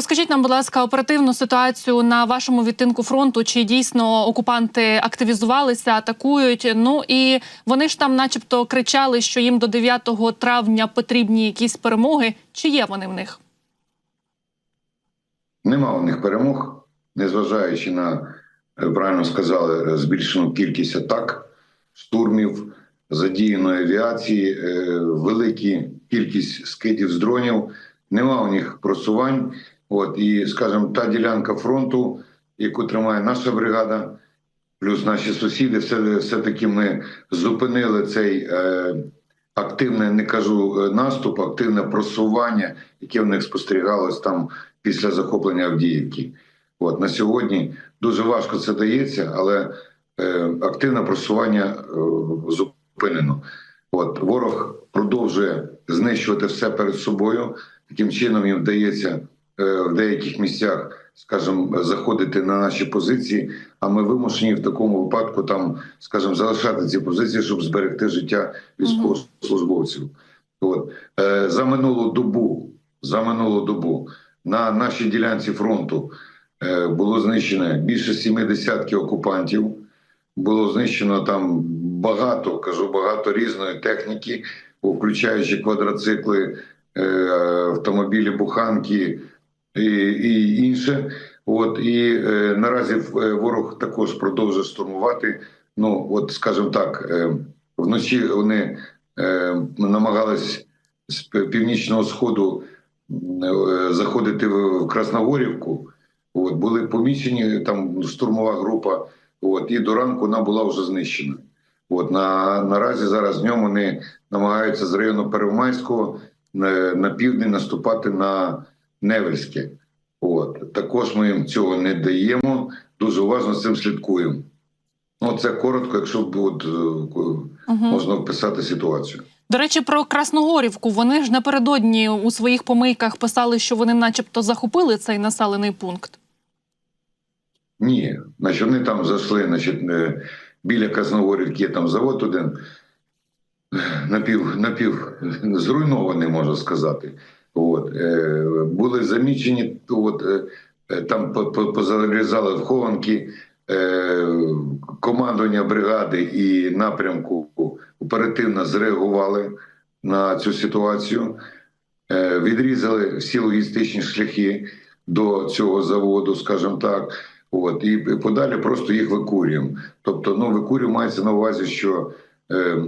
Розкажіть нам, будь ласка, оперативну ситуацію на вашому відтинку фронту. Чи дійсно окупанти активізувалися, атакують? Ну і вони ж там, начебто, кричали, що їм до 9 травня потрібні якісь перемоги. Чи є вони в них? Нема у них перемог, незважаючи на е, правильно сказали збільшену кількість атак, штурмів, задіяної авіації, е, великі кількість скидів з дронів. Нема у них просувань. От і, скажімо, та ділянка фронту, яку тримає наша бригада, плюс наші сусіди, все, все таки ми зупинили цей е, активне, не кажу е, наступ, активне просування, яке в них спостерігалось там після захоплення Авдіївки. От на сьогодні дуже важко це дається, але е, активне просування е, зупинено. От ворог продовжує знищувати все перед собою. Таким чином їм вдається в деяких місцях, скажімо, заходити на наші позиції. А ми вимушені в такому випадку там, скажімо, залишати ці позиції, щоб зберегти життя військовослужбовців. От е, за минулу добу, за минулу добу на нашій ділянці фронту е, було знищено більше 70 окупантів. Було знищено там багато, кажу, багато різної техніки, включаючи квадроцикли, е, автомобілі, буханки і, і інше. От і е, наразі е, ворог також продовжує штурмувати. Ну, от, скажімо так, е, вночі вони е, намагались з північного сходу е, заходити в Красногорівку. От були помічені там штурмова група. От і до ранку вона була вже знищена. От на наразі зараз днем вони намагаються з району Первомайського на, на південь наступати на Невельське. От також ми їм цього не даємо. Дуже уважно з цим слідкуємо. Ну, це коротко, якщо б от, угу. можна вписати ситуацію. До речі, про Красногорівку. Вони ж напередодні у своїх помийках писали, що вони, начебто, захопили цей населений пункт. Ні, значить, вони там зайшли, значить, біля Красногорівки є там завод один напів, напів зруйнований, можна сказати. От, е, Були замічені, от, е, там позарізали вхованки, е, командування бригади і напрямку оперативно зреагували на цю ситуацію, е, відрізали всі логістичні шляхи до цього заводу, скажімо так. От і подалі просто їх викурюємо. Тобто, ну викурюємо мається на увазі, що е,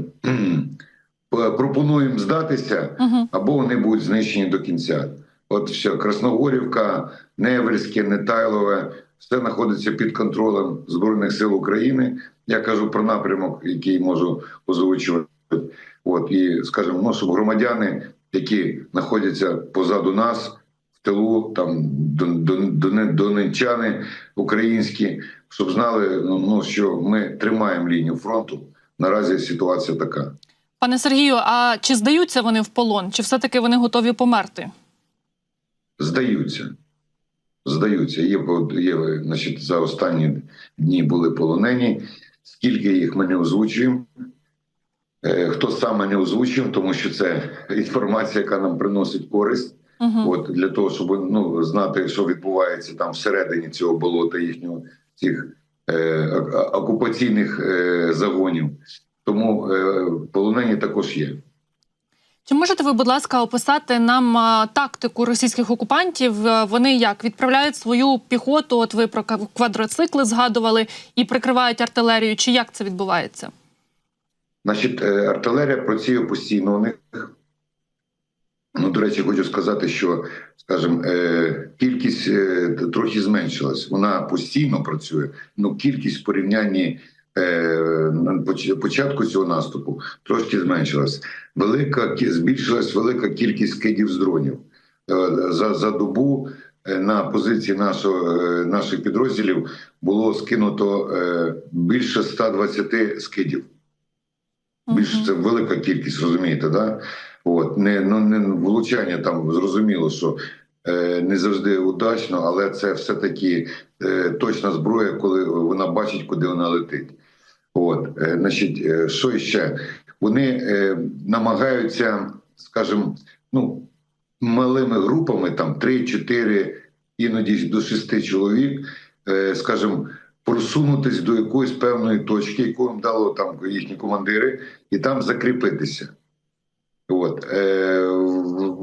пропонуємо здатися, або вони будуть знищені до кінця. От все, Красногорівка, Невельське, Нетайлове, все знаходиться під контролем Збройних сил України. Я кажу про напрямок, який можу озвучувати. От і скажімо, ну, щоб громадяни, які знаходяться позаду нас тилу, там донечани українські, щоб знали, ну, ну що ми тримаємо лінію фронту. Наразі ситуація така. Пане Сергію, а чи здаються вони в полон? Чи все-таки вони готові померти? Здаються. Здаються. Є, є значить, за останні дні були полонені. Скільки їх ми не озвучуємо? Е, хто саме не озвучив, тому що це інформація, яка нам приносить користь. Угу. От для того, щоб ну знати, що відбувається там всередині цього болота їхнього цих е, окупаційних е, загонів. Тому е, полонені також є. Чи можете ви, будь ласка, описати нам тактику російських окупантів? Вони як відправляють свою піхоту? От ви про квадроцикли згадували і прикривають артилерію? Чи як це відбувається? Значить, артилерія працює постійно у них. Ну, до речі, хочу сказати, що скажімо, е, кількість е, трохи зменшилась. Вона постійно працює. Ну кількість в порівнянні е, початку цього наступу трошки зменшилась. Велика збільшилась велика кількість скидів з дронів за за добу. На позиції нашого наших підрозділів було скинуто більше 120 скидів. Більше це велика кількість, розумієте, да? От не ну не влучання там зрозуміло, що е, не завжди удачно, але це все таки е, точна зброя, коли вона бачить, куди вона летить. От, е, значить, е, що ще вони е, намагаються, скажімо, ну малими групами, там 3-4 іноді до шести чоловік, скажімо, просунутись до якоїсь певної точки, яку їм дало там їхні командири, і там закріпитися. От, е,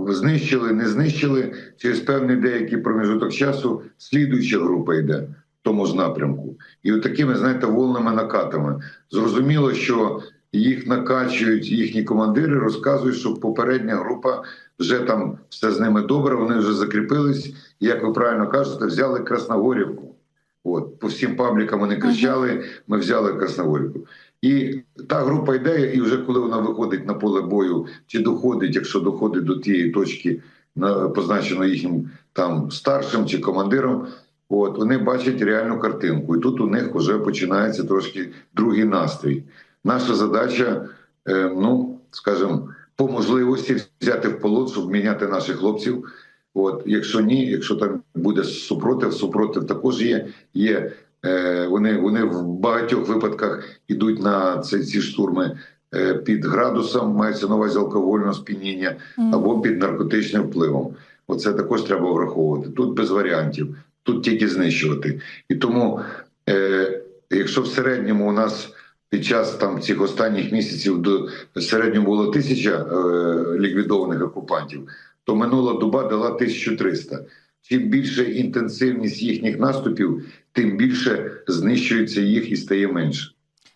знищили, не знищили, через певний деякий проміжок часу слідуюча група йде тому ж напрямку. І от такими, знаєте, волними накатами. Зрозуміло, що їх накачують їхні командири, розказують, що попередня група вже там все з ними добре, вони вже закріпились. І, Як ви правильно кажете, взяли Красногорівку. От, по всім паблікам вони кричали: ми взяли Красногорівку. І та група йде, і вже коли вона виходить на поле бою, чи доходить, якщо доходить до тієї точки, на позначено їхнім там старшим чи командиром, от вони бачать реальну картинку. І тут у них вже починається трошки другий настрій. Наша задача, е, ну скажімо, по можливості взяти в полон, щоб міняти наших хлопців. От, якщо ні, якщо там буде супротив, супротив також є. Є е, вони, вони в багатьох випадках ідуть на ці, ці штурми е, під градусом, мається на увазі алкогольного сп'яніння або під наркотичним впливом. Оце також треба враховувати. Тут без варіантів, тут тільки знищувати. І тому, е, якщо в середньому у нас під час там цих останніх місяців до в середньому було тисяча е, ліквідованих окупантів, то минула доба дала 1300. Чим більше інтенсивність їхніх наступів, тим більше знищується їх і стає менше.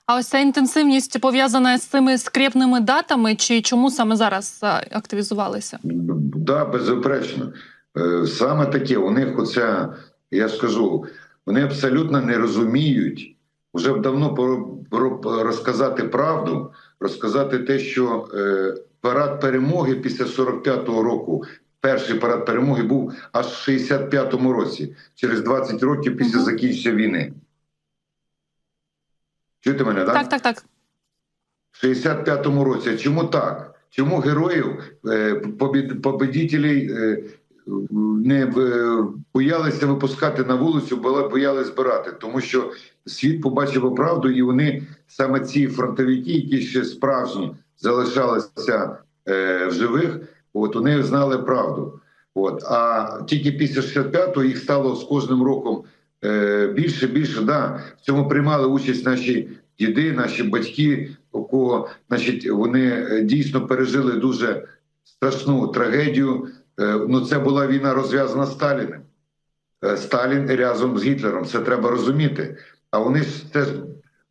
А ось ця інтенсивність пов'язана з цими скрепними датами, чи чому саме зараз а, активізувалися? Да, беззаперечно. Е, Саме таке, у них оця, я ж кажу, вони абсолютно не розуміють, вже давно розказати правду, розказати те, що е, парад перемоги після 45-го року, перший парад перемоги був аж в 65-му році, через 20 років після закінчення війни. Чуєте мене, Так, так, так. так. в 65-му році. Чому так? Чому героїв е, побід- победітелей е, не е, боялися випускати на вулицю, бо боялися збирати, тому що світ побачив правду, і вони саме ці фронтовики, які ще справжні залишалися е, в живих, от вони знали правду. От а тільки після 65-го їх стало з кожним роком е, більше, більше. Да, в цьому приймали участь наші діди, наші батьки, у кого значить, вони дійсно пережили дуже страшну трагедію. Е, Ну, це була війна розв'язана Сталіним. Е, Сталін разом з Гітлером. Це треба розуміти. А вони ж теж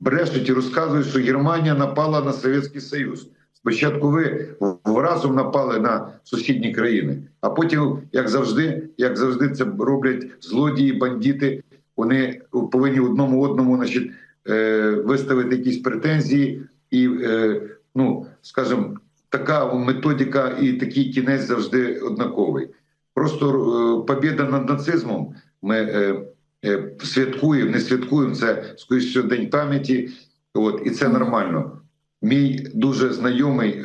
брешуть і розказують, що Германія напала на Совєтський Союз. Спочатку ви разом напали на сусідні країни, а потім, як завжди, як завжди, це роблять злодії, бандити. Вони повинні одному одному, значить, е, виставити якісь претензії, і ну скажімо, така методика і такий кінець завжди однаковий. Просто е, побіда над нацизмом ми е, е, святкуємо, не святкуємо це скоріше день пам'яті. От і це нормально. Мій дуже знайомий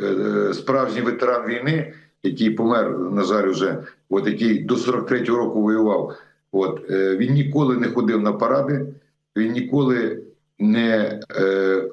справжній ветеран війни, який помер, на жаль, уже от який до 43-го року воював. От він ніколи не ходив на паради, він ніколи не, е,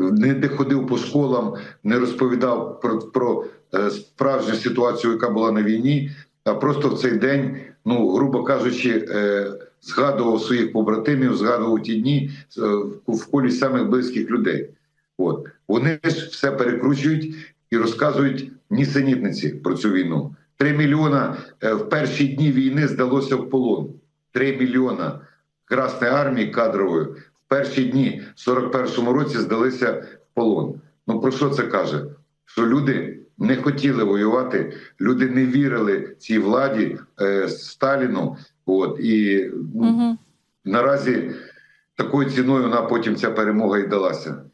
не де ходив по школам, не розповідав про, про е, справжню ситуацію, яка була на війні. А просто в цей день, ну грубо кажучи, е, згадував своїх побратимів, згадував ті дні е, в- колі самих близьких людей. От вони ж все перекручують і розказують нісенітниці про цю війну. Три мільйона в перші дні війни здалося в полон. Три мільйона Красної армії кадрової в перші дні в 41-му році здалися в полон. Ну про що це каже? Що люди не хотіли воювати, люди не вірили цій владі е, Сталіну. От і ну, Угу. наразі такою ціною вона потім ця перемога і далася.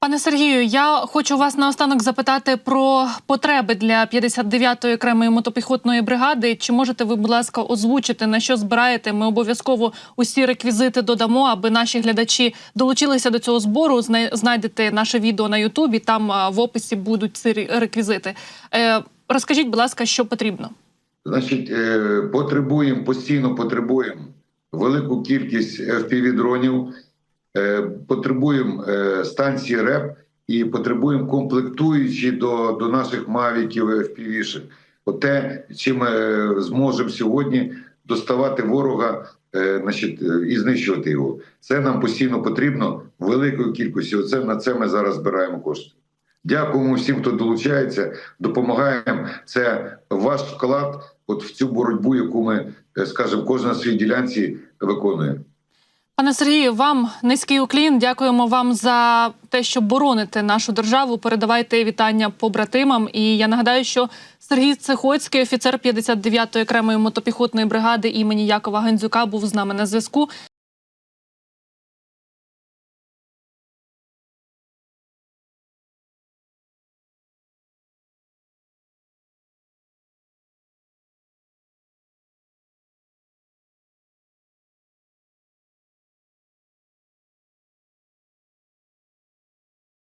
Пане Сергію, я хочу вас наостанок запитати про потреби для 59-ї окремої мотопіхотної бригади. Чи можете ви, будь ласка, озвучити на що збираєте? Ми обов'язково усі реквізити додамо, аби наші глядачі долучилися до цього збору. Знай- Знайдете наше відео на Ютубі. Там в описі будуть ці реквізити. Е, розкажіть, будь ласка, що потрібно? Значить, е, потребуємо постійно потребуємо велику кількість FPV-дронів, потребуємо е, станції РЕП і потребуємо комплектуючі до, до наших мавіків FPV-шек. Оте, чим ми зможемо сьогодні доставати ворога е, значить, е, і знищувати його. Це нам постійно потрібно великою кількістю. Оце на це ми зараз збираємо кошти. Дякуємо всім, хто долучається, допомагаємо. Це ваш вклад от в цю боротьбу, яку ми, е, скажімо, кожен на своїй ділянці виконує. Пане Сергію, вам низький уклін. Дякуємо вам за те, що бороните нашу державу. Передавайте вітання побратимам. І я нагадаю, що Сергій Цехоцький, офіцер 59-ї окремої мотопіхотної бригади імені Якова Гандзюка, був з нами на зв'язку.